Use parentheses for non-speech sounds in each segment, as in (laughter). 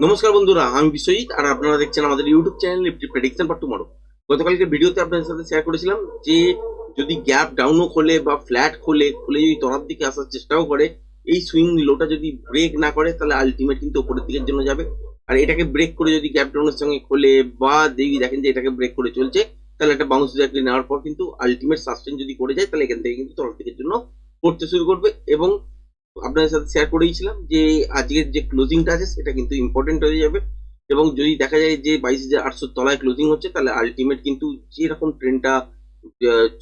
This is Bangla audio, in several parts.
নমস্কার বন্ধুরা, আমি বিশ্বজিৎ, আর আপনারা দেখছেন আমাদের YouTube channel Nifty prediction for tomorrow গতকালকে ভিডিওতে আপনাদের সাথে শেয়ার করেছিলাম যে, যদি গ্যাপ ডাউনও খোলে বা ফ্ল্যাট খোলে, খুলে যদি তলার দিকে আসার চেষ্টাও করে, এই সুইং লোটা যদি ব্রেক না করে, তাহলে আলটিমেট কিন্তু উপরের দিকের জন্য যাবে। আর এটাকে ব্রেক করে যদি গ্যাপ ডাউনের সঙ্গে খোলে, বা দেখি দেখেন যে এটাকে ব্রেক করে চলছে, তাহলে একটা বাউন্স ব্যাকলি নেওয়ার পর কিন্তু আলটিমেট সাস্টেন যদি করে যায়, তাহলে এখান থেকে কিন্তু তলার দিকের জন্য পড়তে শুরু করবে। এবং আপনাদের সাথে শেয়ার করেইছিলাম যে আজকের যে ক্লোজিংটা আছে, সেটা কিন্তু ইম্পর্টেন্ট হয়ে যাবে। এবং যদি দেখা যায় যে বাইশ হাজার আটশোর তলায় ক্লোজিং হচ্ছে, তাহলে আলটিমেট কিন্তু যেরকম ট্রেনটা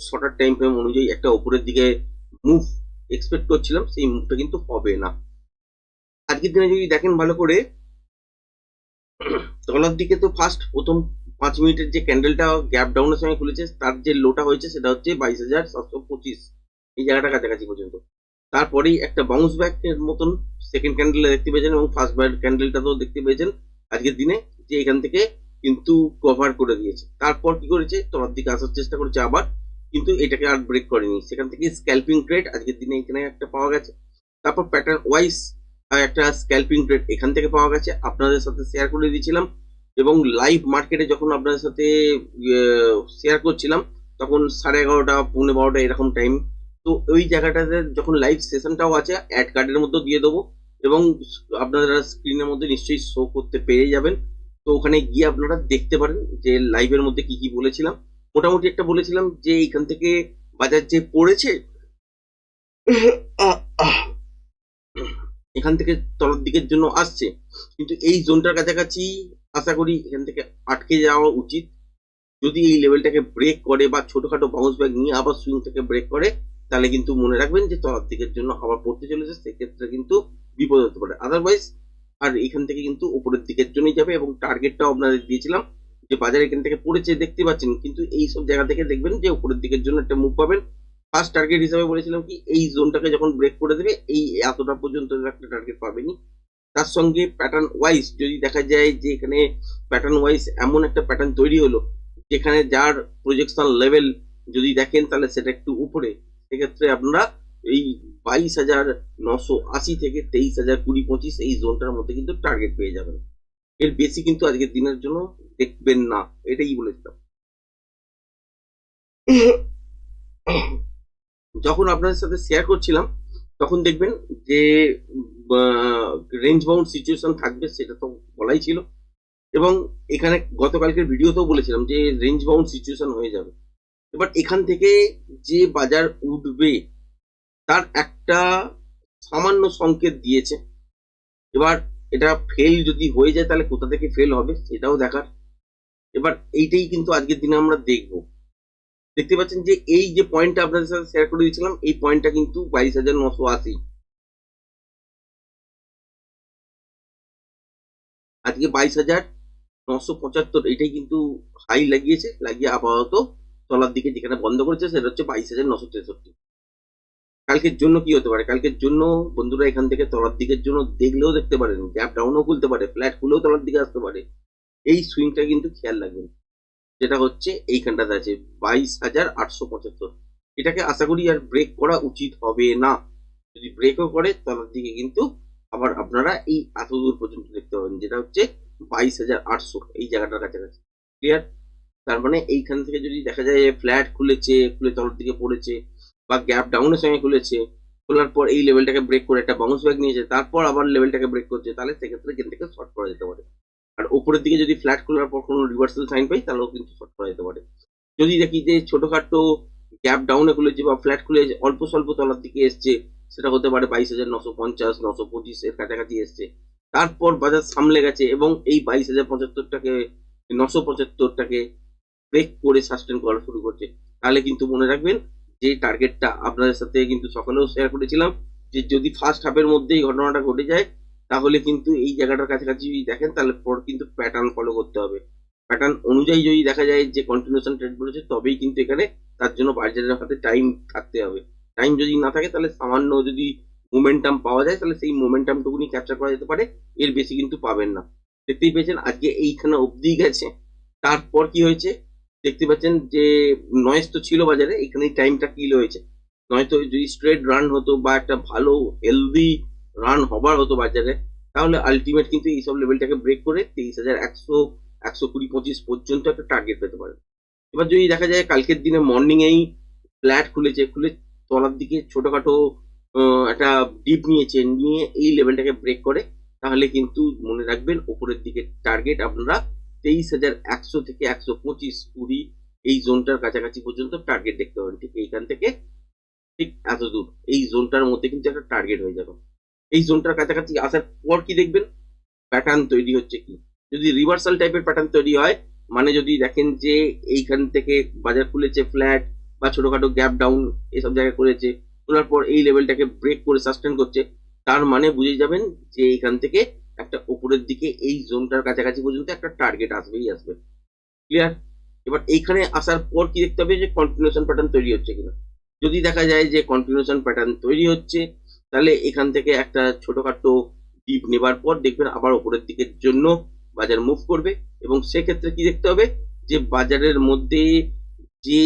শর্টার টাইম ফ্রেম অনুযায়ী একটা ওপরের দিকে মুভ এক্সপেক্ট করছিলাম, সেই মুভটা কিন্তু হবে না। আজকের দিনে যদি দেখেন ভালো করে, তলার দিকে তো ফার্স্ট প্রথম পাঁচ মিনিটের যে ক্যান্ডেলটা গ্যাপ ডাউনের সময় খুলেছে, তার যে লোটা হয়েছে, সেটা হচ্ছে বাইশ হাজার সাতশো পঁচিশ। এই জায়গাটা কাছাকাছি পর্যন্ত। তারপরেই একটা বাউন্স ব্যাক এর মতন সেকেন্ড ক্যান্ডেল দেখতে পেয়েছেন এবং ফার্স্ট ব্যাক ক্যান্ডেলটা তো দেখতে পেয়েছেন আজকের দিনে যে এখান থেকে কিন্তু কভার করে দিয়েছে। তারপর কি করেছে? তোমার দিকে আসার চেষ্টা করেছে আবার, কিন্তু এটাকে আর ব্রেক করেনি। সেখান থেকে স্ক্যাল্পিং ট্রেড আজকের দিনে এখানে একটা পাওয়া গেছে। তারপর প্যাটার্ন ওয়াইজ একটা স্ক্যাল্পিং ট্রেড এখান থেকে পাওয়া গেছে। আপনাদের সাথে শেয়ার করে দিয়েছিলাম এবং লাইভ মার্কেটে যখন আপনাদের সাথে শেয়ার করছিলাম, তখন সাড়ে এগারোটা, পৌনে বারোটা এরকম টাইম তো ওই জায়গাটাতে যখন লাইভ সেশনটাও আছে অ্যাড কার্ডের মধ্যে দিয়ে দেবো এবং আপনারা স্ক্রিনের মধ্যে নিশ্চয়ই শো করতে পেরে যাবেন। তো ওখানে গিয়ে আপনারা দেখতে পারেন যে লাইভের মধ্যে কি কি বলেছিলাম। মোটামুটি একটা বলেছিলাম যে এখান থেকে বাজার যে পড়েছে, এখান থেকে তলার দিকের জন্য আসছে। কিন্তু এই জোনটার কাছাকাছি আশা করি এখান থেকে আটকে যাওয়া উচিত। যদি এই লেভেলটাকে ব্রেক করে বা ছোটখাটো বাউন্স ব্যাগ নিয়ে আবার সুইং থেকে ব্রেক করে তাহলে কিন্তু মনে রাখবেন যে তলার জন্য আবার পড়তে চলেছে, সেক্ষেত্রে কিন্তু বিপদ হতে পারে। আদারওয়াইজ আর এখান থেকে কিন্তু উপরের দিকের জন্যই যাবে এবং টার্গেটটাও আপনাদের দিয়েছিলাম যে বাজার এখান থেকে পড়েছে, দেখতে পাচ্ছেন। কিন্তু এই সব জায়গা থেকে দেখবেন যে উপরের দিকের জন্য একটা মুভ পাবেন। ফার্স্ট টার্গেট হিসাবে বলেছিলাম কি, এই জোনটাকে যখন ব্রেক করে দেবে, এই এতটা পর্যন্ত একটা টার্গেট পাবেনি। তার সঙ্গে প্যাটার্ন ওয়াইজ যদি দেখা যায় যে এখানে প্যাটার্ন ওয়াইজ এমন একটা প্যাটার্ন তৈরি হলো, যেখানে যার প্রজেকশন লেভেল যদি দেখেন, তাহলে সেটা একটু উপরে। সেক্ষেত্রে আপনারা এই বাইশ হাজার নশো আশি থেকে তেইশ হাজার কুড়ি পঁচিশ এই জোনটার মধ্যে কিন্তু টার্গেট পেয়ে যাবেন। এর বেশি কিন্তু আজকের দিনের জন্য দেখবেন না, এটাই বলেছিলাম। যখন আপনাদের সাথে শেয়ার করছিলাম, তখন দেখবেন যে রেঞ্জ বাউন্ড সিচুয়েশন থাকবে সেটা তো বলাই ছিল। এবং এখানে গতকালকের ভিডিওতেও বলেছিলাম যে রেঞ্জ বাউন্ড সিচুয়েশন হয়ে যাবে। এবার এখান থেকে যে বাজার উঠবে, তার একটা সামান্য সংকেত দিয়েছে। এবার এটা ফেল যদি হয়ে যায়, তাহলে কোথা থেকে ফেল হবে সেটাও দেখার। এবার এইটাই কিন্তু আজকের দিনে আমরা দেখব। দেখতে পাচ্ছেন যে এই যে পয়েন্টটা আপনাদের সাথে শেয়ার করে দিয়েছিলাম, এই পয়েন্টটা কিন্তু বাইশ হাজার নশো আশি। আজকে বাইশ হাজার নশো পঁচাত্তর, এটাই কিন্তু হাই লাগিয়েছে, লাগিয়ে আপাতত তলার দিকে যেখানে বন্ধ করেছে, সেটা হচ্ছে বাইশ হাজার নশো তেষট্টি। কালকের জন্য কি হতে পারে? কালকের জন্য বন্ধুরা এখান থেকে তলার দিকের জন্য দেখলেও দেখতে পারেন গ্যাপ ডাউনও খুলতে পারে ফ্ল্যাট খুলেও তলার দিকে আসতে পারে। এই সুইংটা কিন্তু খেয়াল রাখবেন, যেটা হচ্ছে এইখানটাতে আছে বাইশ হাজার আটশো পঁচাত্তর। এটাকে আশা করি আর ব্রেক করা উচিত হবে না। যদি ব্রেকও করে, তলার দিকে কিন্তু আবার আপনারা এই এত দূর পর্যন্ত দেখতে পাবেন, যেটা হচ্ছে বাইশ হাজার আটশো, এই জায়গাটার কাছাকাছি। ক্লিয়ার তার মানে এইখান থেকে যদি দেখা যায় ফ্ল্যাট খুলেছে, খুলে তলার দিকে পড়েছে বা গ্যাপ ডাউনের সঙ্গে খুলেছে, খোলার পর এই লেভেলটাকে ব্রেক করে একটা বাউন্স ব্যাক নিয়েছে, তারপর আবার লেভেলটাকে ব্রেক করছে, তাহলে সেক্ষেত্রে এখান থেকে শর্ট করা যেতে পারে। আর উপরের দিকে যদি ফ্ল্যাট খোলার পর কোনো রিভার্সাল সাইন পাই, তাহলেও কিন্তু শর্ট করা যেতে পারে। যদি দেখি যে ছোটোখাটো গ্যাপ ডাউনে খুলেছে বা ফ্ল্যাট খুলে অল্প স্বল্প তলার দিকে এসছে, সেটা হতে পারে বাইশ হাজার নশো পঞ্চাশ, নশো পঁচিশ এর কাছাকাছি এসছে। তারপর বাজার সামলে গেছে এবং এই বাইশ হাজার পঁচাত্তরটাকে, নশো পঁচাত্তরটাকে ব্রেক করে সাস্টেন করা শুরু করছে। তাহলে কিন্তু মনে রাখবেন যে টার্গেটটা আপনাদের সাথে কিন্তু সকালেও শেয়ার করেছিলাম যে যদি ফার্স্ট হাফের মধ্যে এই ঘটনাটা ঘটে যায়, তাহলে কিন্তু এই জায়গাটার কাছাকাছি যদি দেখেন, তাহলে পর কিন্তু প্যাটার্ন ফলো করতে হবে। প্যাটার্ন অনুযায়ী যদি দেখা যায় যে কন্টিনিউশন ট্রেড বলেছে তবেই কিন্তু এখানে তার জন্য বাজারের হাতে টাইম থাকতে হবে। টাইম যদি না থাকে, তাহলে সামান্য যদি মোমেন্টাম পাওয়া যায়, তাহলে সেই মোমেন্টামটুকুনি ক্যাপচার করা যেতে পারে। এর বেশি কিন্তু পাবেন না। দেখতেই পেয়েছেন, আজকে এইখানে অবধি গেছে। তারপর কি হয়েছে? দেখতে পাচ্ছেন যে নয়েজ তো ছিল বাজারে এখানে টাইমটা কিল হয়েছে। নয়তো যদি স্ট্রেট রান হতো বা একটা ভালো হেলদি রান হবার হতো বাজারে, তাহলে আলটিমেট কিন্তু এইসব লেভেলটাকে ব্রেক করে তেইশ হাজার একশো একশো কুড়ি, পঁচিশ পর্যন্ত একটা টার্গেট পেতে পারেন এবার যদি দেখা যায় কালকের দিনে মর্নিং এই ফ্ল্যাট খুলেছে, খুলে তলার দিকে ছোটখাটো একটা ডিপ নিয়েছে, নিয়ে এই লেভেলটাকে ব্রেক করে, তাহলে কিন্তু মনে রাখবেন ওপরের দিকে টার্গেট আপনারা তেইশ হাজার একশো থেকে একশো পঁচিশ কুড়ি এই জোনটার কাছাকাছি পর্যন্ত টার্গেট দেখতে পাবেন। ঠিক এইখান থেকে ঠিক এত দূর এই জোনটার মধ্যে কিন্তু একটা টার্গেট হয়ে যাবে। এই জোনটার কাছাকাছি আসার পর কি দেখবেন? প্যাটার্ন তৈরি হচ্ছে কি? যদি রিভার্সাল টাইপের প্যাটার্ন তৈরি হয় মানে যদি দেখেন যে এইখান থেকে বাজার খুলেছে ফ্ল্যাট বা ছোটখাটো গ্যাপ ডাউন এসব জায়গায় করেছে তোলার পর এই লেভেলটাকে ব্রেক করে সাস্টেন করছে, তার মানে বুঝে যাবেন যে এইখান থেকে একটা উপরের দিকে এই জোনটার কাছাকাছি পর্যন্ত একটা টার্গেট আসবেই আসবে। ক্লিয়ার এবার এইখানে আসার পর কি দেখতে হবে যে কন্টিনিউশন প্যাটার্ন তৈরি হচ্ছে কিনা। যদি দেখা যায় যে কন্টিনিউশন প্যাটার্ন তৈরি হচ্ছে, তাহলে এখান থেকে একটা ছোটখাটো ডিপ নেবার পর দেখবেন আবার উপরের দিকের জন্য বাজার মুভ করবে এবং সেক্ষেত্রে কি দেখতে হবে যে বাজারের মধ্যে যে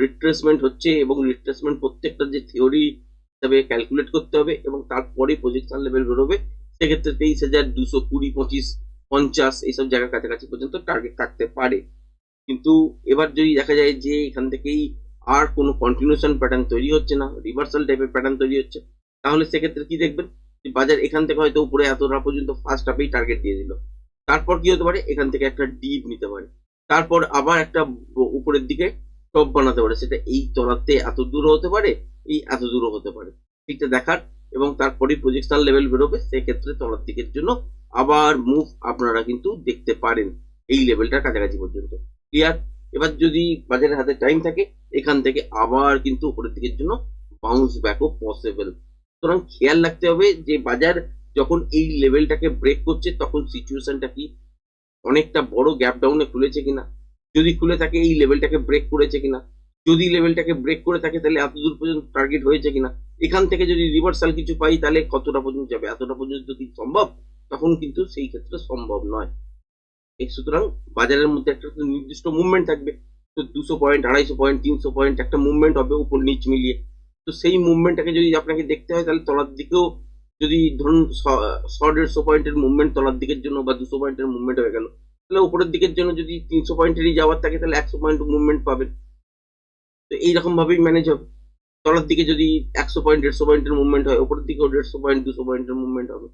রিট্রেসমেন্ট হচ্ছে এবং রিট্রেসমেন্ট প্রত্যেকটা যে থিওরি হিসাবে ক্যালকুলেট করতে হবে এবং তারপরে পজিশন লেভেল বেরোবে সেক্ষেত্রে তেইশ হাজার দুশো কুড়ি, পঁচিশ, পঞ্চাশ এইসব জায়গার কাছাকাছি পর্যন্ত টার্গেট থাকতে পারে। কিন্তু এবার যদি দেখা যায় যে এখান থেকেই আর কোনো কন্টিনিউশন প্যাটার্ন তৈরি হচ্ছে না রিভার্সাল টাইপের প্যাটার্ন তৈরি হচ্ছে, তাহলে সেক্ষেত্রে কি দেখবেন? যে বাজার এখান থেকে হয়তো উপরে এতটা পর্যন্ত ফার্স্ট হাফেই টার্গেট দিয়ে দিল। তারপর কি হতে পারে? এখান থেকে একটা ডিপ নিতে পারে। তারপর আবার একটা উপরের দিকে টপ বানাতে পারে। সেটা এই তলাতে এত দূর হতে পারে, এই এত দূরও হতে পারে। এটা দেখার এবং তারপরে প্রজেকশন লেভেল বেরোবে, সেক্ষেত্রে তলার দিকের জন্য আবার মুভ আপনারা কিন্তু দেখতে পারেন এই লেভেলটার কাছাকাছি পর্যন্ত। ক্লিয়ার এবার যদি বাজারের হাতে টাইম থাকে, এখান থেকে আবার কিন্তু উপরের দিকের জন্য বাউন্স ব্যাকও পসিবল সুতরাং খেয়াল রাখতে হবে যে বাজার যখন এই লেভেলটাকে ব্রেক করছে, তখন সিচুয়েশনটা কি অনেকটা বড় গ্যাপ ডাউনে খুলেছে কিনা? যদি খুলে থাকে, এই লেভেলটাকে ব্রেক করেছে কিনা? যদি লেভেলটাকে ব্রেক করে থাকে, তাহলে এত দূর পর্যন্ত টার্গেট হয়েছে কিনা? এখান থেকে যদি রিভার্সাল কিছু পাই, তাহলে কতটা পর্যন্ত যাবে? এতটা পর্যন্ত কি সম্ভব, তখন কিন্তু সেই ক্ষেত্রে সম্ভব নয়। সুতরাং বাজারের মধ্যে একটা নির্দিষ্ট মুভমেন্ট থাকবে। তো দুশো পয়েন্ট আড়াইশো পয়েন্ট তিনশো পয়েন্ট একটা মুভমেন্ট হবে উপর নিচ মিলিয়ে। তো সেই মুভমেন্টটাকে যদি আপনাকে দেখতে হয়, তাহলে তলার দিকেও যদি ধরুন শ দেড়শো পয়েন্টের মুভমেন্ট তলার দিকের জন্য বা দুশো পয়েন্টের মুভমেন্ট হয়ে গেল, তাহলে উপরের দিকের জন্য যদি তিনশো পয়েন্টেরই যাওয়ার থাকে, তাহলে একশো পয়েন্ট মুভমেন্ট পাবেন। তো এইরকম ভাবেই ম্যানেজ হবে তলার দিকে যদি একশো পয়েন্ট দেড়শো পয়েন্টের মুভমেন্ট হয় উপরের দিকেও দেড়শো পয়েন্ট দুশো পয়েন্টের মুভমেন্ট হবে।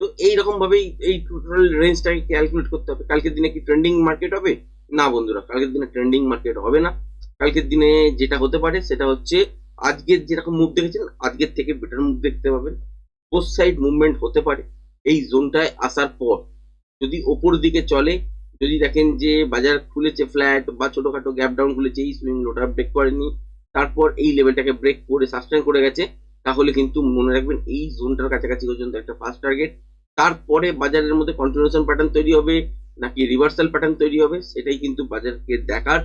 তো এইরকম ভাবেই এই টোটাল রেঞ্জটাকে ক্যালকুলেট করতে হবে। কালকের দিনে কি ট্রেন্ডিং মার্কেট হবে? না বন্ধুরা, কালকের দিনে ট্রেন্ডিং মার্কেট হবে না। কালকের দিনে যেটা হতে পারে সেটা হচ্ছে আজকের যেরকম মুভ দেখেছেন, আজকের থেকে বেটার মুভ দেখতে পাবেন। বোথ সাইড মুভমেন্ট হতে পারে। এই জোনটায় আসার পর যদি ওপর দিকে চলে যদি দেখেন যে বাজার খুলেছে ফ্ল্যাট বা ছোটখাটো গ্যাপ ডাউন খুলেছে, এই সুইং লোটা ব্রেক করেনি তারপর এই লেভেলটাকে ব্রেক করে সাস্টেন করে গেছে, তাহলে কিন্তু মনে রাখবেন এই জোনটার কাছাকাছি পর্যন্ত একটা ফার্স্ট টার্গেট তারপরে বাজারের মধ্যে কন্টিনিউশন প্যাটার্ন তৈরি হবে, নাকি রিভার্সাল প্যাটার্ন তৈরি হবে, সেটাই কিন্তু বাজারকে দেখার।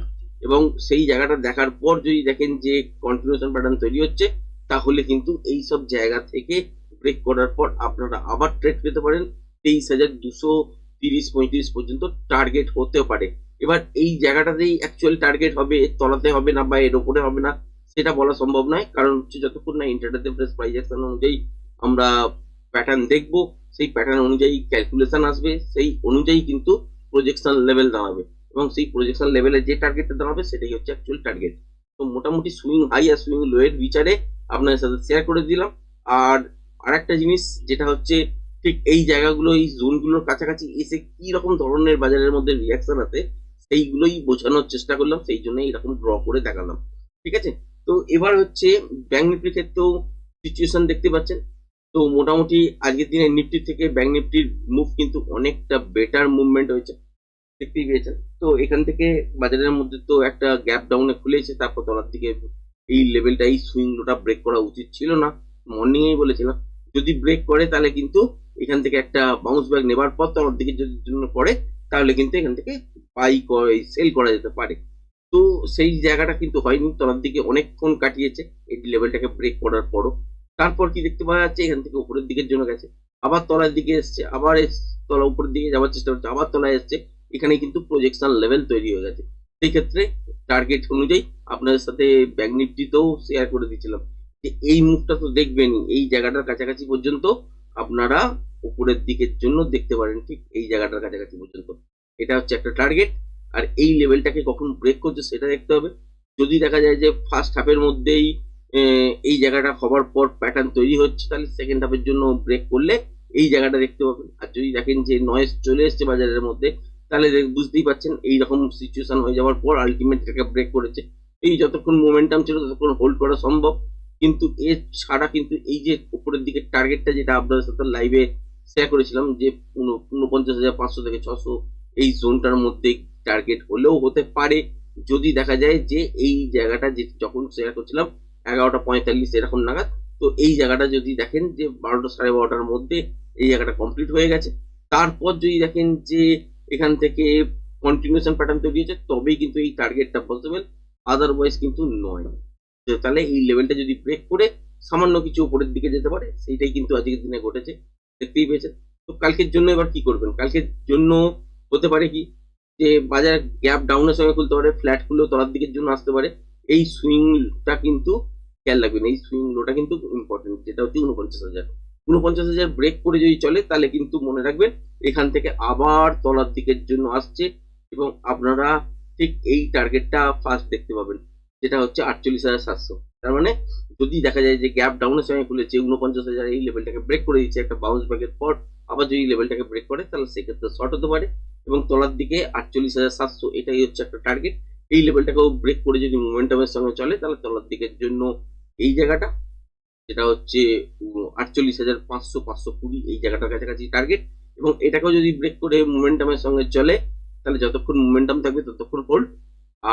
এবং সেই জায়গাটা দেখার পর যদি দেখেন যে কন্টিনিউশন প্যাটার্ন তৈরি হচ্ছে, তাহলে কিন্তু এই সব জায়গা থেকে ব্রেক করার পর আপনারা আবার ট্রেড পেতে পারেন। তেইশ হাজার দুশো তিরিশ পঁয়ত্রিশ পর্যন্ত টার্গেট হতে পারে। এবার এই জায়গাটাতেই অ্যাকচুয়াল টার্গেট হবে, তলাতে হবে না বা এর ওপরে হবে না, সেটা বলা সম্ভব নয়। কারণ হচ্ছে যতক্ষণ না ইন্টারনেটে প্রেস প্রাইজেকশন অনুযায়ী আমরা প্যাটার্ন দেখব, সেই প্যাটার্ন অনুযায়ী ক্যালকুলেশন আসবে, সেই অনুযায়ী কিন্তু প্রজেকশন লেভেল দাঁড়াবে। এবং সেই প্রজেকশন লেভেলে যে টার্গেটটা দাঁড়াবে, সেটাই হচ্ছে অ্যাকচুয়াল টার্গেট তো মোটামুটি সুইং হাই আর সুইং লো এর বিচারে আপনাদের সাথে শেয়ার করে দিলাম। আর আরেকটা জিনিস, যেটা হচ্ছে ঠিক এই জায়গাগুলো, এই জোনগুলোর কাছাকাছি এসে কি রকম ধরনের বাজারের মধ্যে রিয়াকশন আছে সেইগুলোই বোঝানোর চেষ্টা করলাম, সেই জন্য এরকম ড্র করে দেখালাম। ঠিক আছে? তো এবার হচ্ছে ব্যাংক নিফটির ক্ষেত্রেও সিচুয়েশন দেখতে পাচ্ছেন। তো মোটামুটি আজকের দিনে নিফটি থেকে ব্যাংক নিফটির মুভ কিন্তু অনেকটা বেটার মুভমেন্ট হয়েছে। দেখতেই পেয়েছেন। তো এখান থেকে বাজারের মধ্যে তো একটা গ্যাপ ডাউনে খুলেছে, তারপর তলার দিকে এই লেভেলটা এই সুইং লোটা ব্রেক করা উচিত ছিল না। মর্নিংয়েই বলেছিলাম। যদি ব্রেক করে তাহলে কিন্তু এখান থেকে একটা বাউন্স ব্যাক নেবার পর তলার দিকে যদি জন্য পড়ে, তাহলে কিন্তু এখান থেকে বাই সেল করা যেতে পারে। তো সেই জায়গাটা কিন্তু হয়নি, তলার দিকে অনেকক্ষণ কাটিয়েছে, এই লেভেলটাকে ব্রেক করার পরও। তারপর কি দেখতে পাওয়া যাচ্ছে, এখান থেকে উপরের দিকের জন্য গেছে, আবার তলার দিকে এসছে, আবার তলা উপরের দিকে যাওয়ার চেষ্টা করছে, আবার তলায় এসছে, এখানে কিন্তু প্রজেকশন লেভেল তৈরি হয়ে গেছে। সেই ক্ষেত্রে টার্গেট অনুযায়ী আপনাদের সাথে ব্যাংক নিফটিতেও শেয়ার করে দিয়েছিলাম। যে এই মুখটা তো দেখবেনই, এই জায়গাটার কাছাকাছি পর্যন্ত আপনারা উপরের দিকের জন্য দেখতে পারেন ঠিক এই জায়গাটার কাছাকাছি পর্যন্ত। এটা হচ্ছে একটা টার্গেট আর এই লেভেলটাকে কখন ব্রেক করছে সেটা দেখতে হবে। যদি দেখা যায় যে ফার্স্ট হাফের মধ্যেই এই জায়গাটা হবার পর প্যাটার্ন তৈরি হচ্ছে, তাহলে সেকেন্ড হাফের জন্য ব্রেক করলে এই জায়গাটা দেখতে পাবেন। আর যদি দেখেন যে নয়েজ চলে এসছে বাজারের মধ্যে, তাহলে বুঝতেই পারছেন এই রকম সিচুয়েশন হয়ে যাওয়ার পর আলটিমেট এটাকে ব্রেক করেছে। এই যতক্ষণ মোমেন্টাম ছিল, ততক্ষণ হোল্ড করা সম্ভব। কিন্তু এর ছাড়া কিন্তু এই যে উপরের দিকে টার্গেটটা যেটা আপনাদের সাথে লাইভে শেয়ার করেছিলাম যে উনপঞ্চাশ হাজার পাঁচশো থেকে ছশো এই জোনটার মধ্যে টার্গেট হলেও হতে পারে। যদি দেখা যায় যে এই জায়গাটা যে যখন শেয়ার করছিলাম এগারোটা পঁয়তাল্লিশ এরকম নাগাদ, তো এই জায়গাটা যদি দেখেন যে বারোটা সাড়ে বারোটার মধ্যে এই জায়গাটা কমপ্লিট হয়ে গেছে। তারপর যদি দেখেন যে এখান থেকে কন্টিনিউশন প্যাটার্ন তৈরি হয়েছে, তবেই কিন্তু এই টার্গেটটা পসিবল আদারওয়াইজ কিন্তু নয়। তাহলে এই লেভেলটা যদি ব্রেক করে সামান্য কিছু উপরের দিকে যেতে পারে, সেইটাই কিন্তু আজকের দিনে ঘটেছে। দেখতেই পেয়েছেন। তো কালকের জন্য এবার কি করবেন? কালকের জন্য হতে পারে কি যে বাজার গ্যাপ ডাউনের সঙ্গে খুলতে পারে ফ্ল্যাট খুললেও তলার দিকের জন্য আসতে পারে। এই সুইংটা কিন্তু খেয়াল রাখবেন, এই সুইং লোটা কিন্তু ইম্পর্টেন্ট যেটা হচ্ছে উনপঞ্চাশ হাজার। উনপঞ্চাশ হাজার ব্রেক করে যদি চলে, তাহলে কিন্তু মনে রাখবেন এখান থেকে আবার তলার দিকের জন্য আসছে এবং আপনারা ঠিক এই টার্গেটটা ফার্স্ট দেখতে পাবেন। যেটা হচ্ছে আটচল্লিশ হাজার সাতশো। তার মানে যদি দেখা যায় যে গ্যাপ ডাউনের সময় খুলেছে উনপঞ্চাশ হাজার, এই লেভেলটাকে ব্রেক করে দিচ্ছে একটা বাউন্স ব্যাকের পর, আবার যদি লেভেলটাকে ব্রেক করে, তাহলে সেক্ষেত্রে শর্ট হতে পারে এবং তলার দিকে আটচল্লিশ হাজার সাতশো এটাই হচ্ছে একটা টার্গেট এই লেভেলটাকেও ব্রেক করে যদি মোমেন্টামের সঙ্গে চলে, তাহলে তলার দিকের জন্য এই জায়গাটা, যেটা হচ্ছে আটচল্লিশ হাজার পাঁচশো পাঁচশো কুড়ি, এই জায়গাটার কাছাকাছি টার্গেট এবং এটাকেও যদি ব্রেক করে মোমেন্টামের সঙ্গে চলে, তাহলে যতক্ষণ মোমেন্টাম থাকবে ততক্ষণ হোল্ড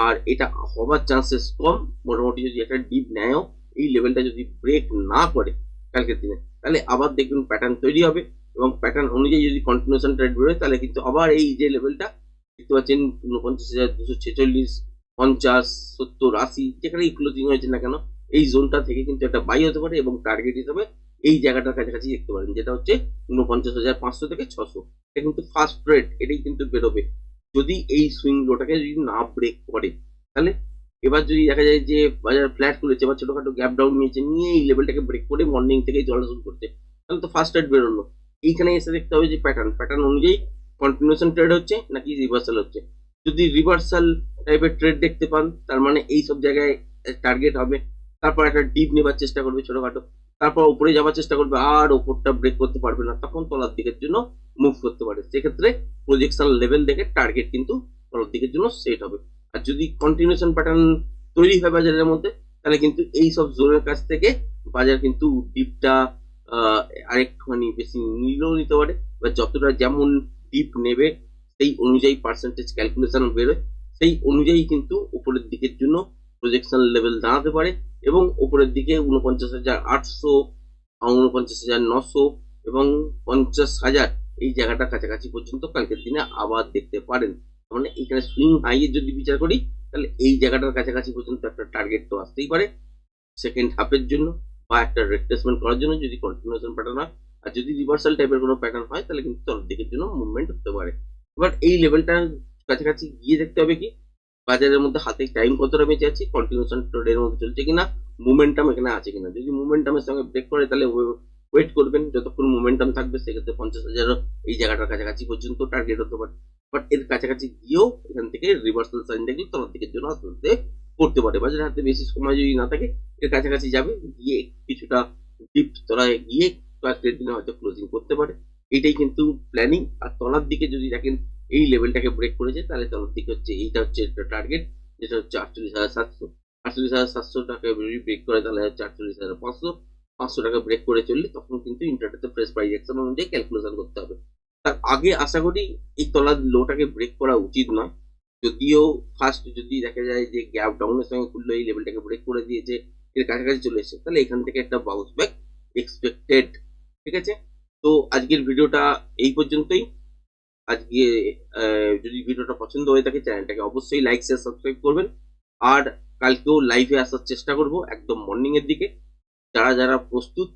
আর এটা হবার চান্সেস কম। মোটামুটি যদি একটা ডিপ নেয়ও, এই লেভেলটা যদি ব্রেক না করে কালকের দিনে, তাহলে আবার দেখবেন প্যাটার্ন তৈরি হবে এবং প্যাটার্ন অনুযায়ী যদি কন্টিনিউশন ট্রেড বেরোয়, তাহলে কিন্তু আবার এই যে লেভেলটা দেখতে পাচ্ছেন উনপঞ্চাশ হাজার দুশো ছেচল্লিশ, পঞ্চাশ, সত্তর, আশি, যেখানেই ক্লোজিং হয়েছে না কেন, এই জোনটা থেকে কিন্তু একটা বাই হতে পারে এবং টার্গেট হিসাবে এই জায়গাটার কাছাকাছি দেখতে পারেন, যেটা হচ্ছে উনপঞ্চাশ হাজার পাঁচশো থেকে ছশো। এটা কিন্তু ফার্স্ট রেট এটাই কিন্তু বেরোবে। যদি এই সুইং লোটাকে যদি না ব্রেক করে, তাহলে এবার যদি দেখা যায় যে বাজার ফ্ল্যাট খুলেছে বা ছোটখাটো গ্যাপ ডাউন নিয়েছে, নিয়ে এই লেভেলটাকে ব্রেক করে মর্নিং থেকেই চলা শুরু করছে, তাহলে তো ফার্স্ট রেট বেরোলো। এইখানে এসে দেখতে হবে যে প্যাটার্ন প্যাটার্ন অনুযায়ী কন্টিনিউশন ট্রেড হচ্ছে নাকি রিভার্সাল হচ্ছে। যদি রিভার্সাল টাইপের ট্রেড দেখতে পান, তার মানে এই সব জায়গায় টার্গেট হবে। তারপর একটা ডিপ নেবার চেষ্টা করবে ছোটখাটো। তারপর উপরে যাওয়ার চেষ্টা করবে, আর ওপরটা ব্রেক করতে পারবে না। তখন তলার দিকের জন্য মুভ করতে পারে সেক্ষেত্রে প্রজেকশন লেভেল দেখে টার্গেট কিন্তু তলার দিকের জন্য সেট হবে। আর যদি কন্টিনিউশন প্যাটার্ন তৈরি হয় বাজারের মধ্যে, তাহলে কিন্তু এই সব জোনের কাছ থেকে বাজার কিন্তু ডিপটা আরেকটুখানি বেশি নিলেও নিতে পারে। বা যতটা যেমন ডিপ নেবে, সেই অনুযায়ী পার্সেন্টেজ ক্যালকুলেশন বেরোয়। সেই অনুযায়ী কিন্তু উপরের দিকের জন্য প্রজেকশন লেভেল দাঁড়াতে পারে এবং উপরের দিকে উনপঞ্চাশ হাজার আটশো উনপঞ্চাশ হাজার নশো এবং পঞ্চাশ হাজার এই জায়গাটার কাছাকাছি পর্যন্ত কালকের দিনে আবার দেখতে পারেন। মানে এখানে সুইং হাইয়ের যদি বিচার করি, তাহলে এই জায়গাটার কাছাকাছি পর্যন্ত একটা টার্গেট তো আসতেই পারে সেকেন্ড হাফের জন্য বা একটা রিপ্লেসমেন্ট করার জন্য যদি কন্টিনিউশন প্যাটার্ন হয়। আর যদি রিভার্সাল টাইপের কোনো প্যাটার্ন হয়, তাহলে কিন্তু তলের দিকের জন্য মুভমেন্ট হতে পারে। এবার এই লেভেলটার কাছাকাছি গিয়ে দেখতে হবে কি বাজারের মধ্যে হাতে টাইম কতটা বেঁচে আছে কন্টিনিউশন ট্রেডের মধ্যে চলছে কিনা মুভমেন্টাম এখানে আছে কিনা? যদি মুভমেন্টামের সঙ্গে ব্রেক করে, তাহলে ওয়েট করবেন, যতক্ষণ মুভমেন্টাম থাকবে, সেক্ষেত্রে পঞ্চাশ হাজারও এই জায়গাটার কাছাকাছি পর্যন্ত টার্গেট হতে পারে। বাট এর কাছাকাছি গিয়েও এখান থেকে রিভার্সাল সাইন দেখলে তলার দিকের জন্য আস্তে আস্তে করতে পারে। বাজারের হাতে বেশি সময় যদি না থাকে, এর কাছাকাছি যাবে, গিয়ে কিছুটা ডিপ তলায় গিয়ে কয়েকটা দিনে হয়তো ক্লোজিং করতে পারে। এটাই কিন্তু প্ল্যানিং আর তলার দিকে যদি দেখেন এই লেভেলটাকে ব্রেক করেছে, তাহলে তলার দিকে হচ্ছে এইটা হচ্ছে একটা টার্গেট যেটা হচ্ছে আটচল্লিশ হাজার সাতশো। আটচল্লিশ হাজার সাতশো টাকা ব্রেক করে, তাহলে হচ্ছে আটচল্লিশ হাজার পাঁচশো। পাঁচশো টাকা ব্রেক করে চললে তখন কিন্তু ইন্টারনেটে প্রেস প্রাইজেকশন অনুযায়ী ক্যালকুলেশন করতে হবে। তার আগে আশা করি এই তলার লোটাকে ব্রেক করা উচিত না যদিও ফার্স্ট যদি দেখা যায় যে গ্যাপ ডাউনের সঙ্গে খুললো, এই লেভেলটাকে ব্রেক করে দিয়েছে এর কাছাকাছি চলে এসেছে, তাহলে এখান থেকে একটা বাউন্স ব্যাক এক্সপেক্টেড ঠিক আছে? তো আজকের ভিডিওটা এই পর্যন্তই। আজকে আহ, যদি ভিডিওটা পছন্দ হয়ে থাকে চ্যানেলটাকে অবশ্যই লাইক শেয়ার সাবস্ক্রাইব করবেন। আর কালকেও লাইভে আসার চেষ্টা করব একদম মর্নিং এর দিকে। যারা যারা প্রস্তুত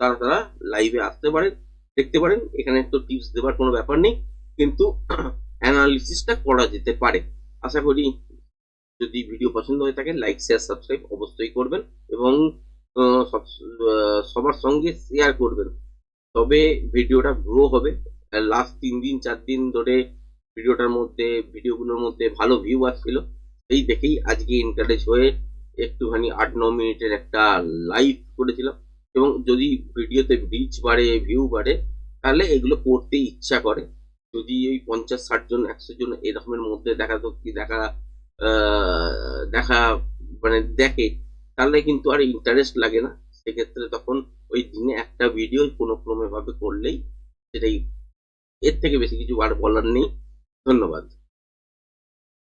তারা তারা লাইভে আসতে পারেন দেখতে পারেন। এখানে তো টিপস দেওয়ার কোনো ব্যাপার নেই কিন্তু (clears throat) অ্যানালিসিসটা করা যেতে পারে। আশা করি যদি ভিডিও পছন্দ হয়ে থাকে লাইক শেয়ার সাবস্ক্রাইব অবশ্যই করবেন এবং সব- সবার সঙ্গে শেয়ার করবেন। তবে ভিডিওটা গ্রো হবে। লাস্ট তিন দিন, চার দিন ধরে ভিডিওটার মধ্যে, ভিডিওগুলোর মধ্যে ভালো ভিউ আসছিল। সেই দেখেই আজকে এনকারেজ হয়ে একটুখানি আট, ন মিনিটের একটা লাইভ করেছিলাম। এবং যদি ভিডিওতে রিচ বাড়ে ভিউ বাড়ে, তাহলে এগুলো করতে ইচ্ছা করে। যদি ওই পঞ্চাশ, ষাট জন, একশো জন এরকমের মধ্যে দেখা কি দেখা দেখা মানে দেখে, তাহলে কিন্তু আর ইন্টারেস্ট লাগে না। সেক্ষেত্রে তখন ওই দিনে একটা ভিডিও কোনো ক্রমে ভাবে করলেই সেটাই এর থেকে বেশি কিছু আর বলার নেই। ধন্যবাদ।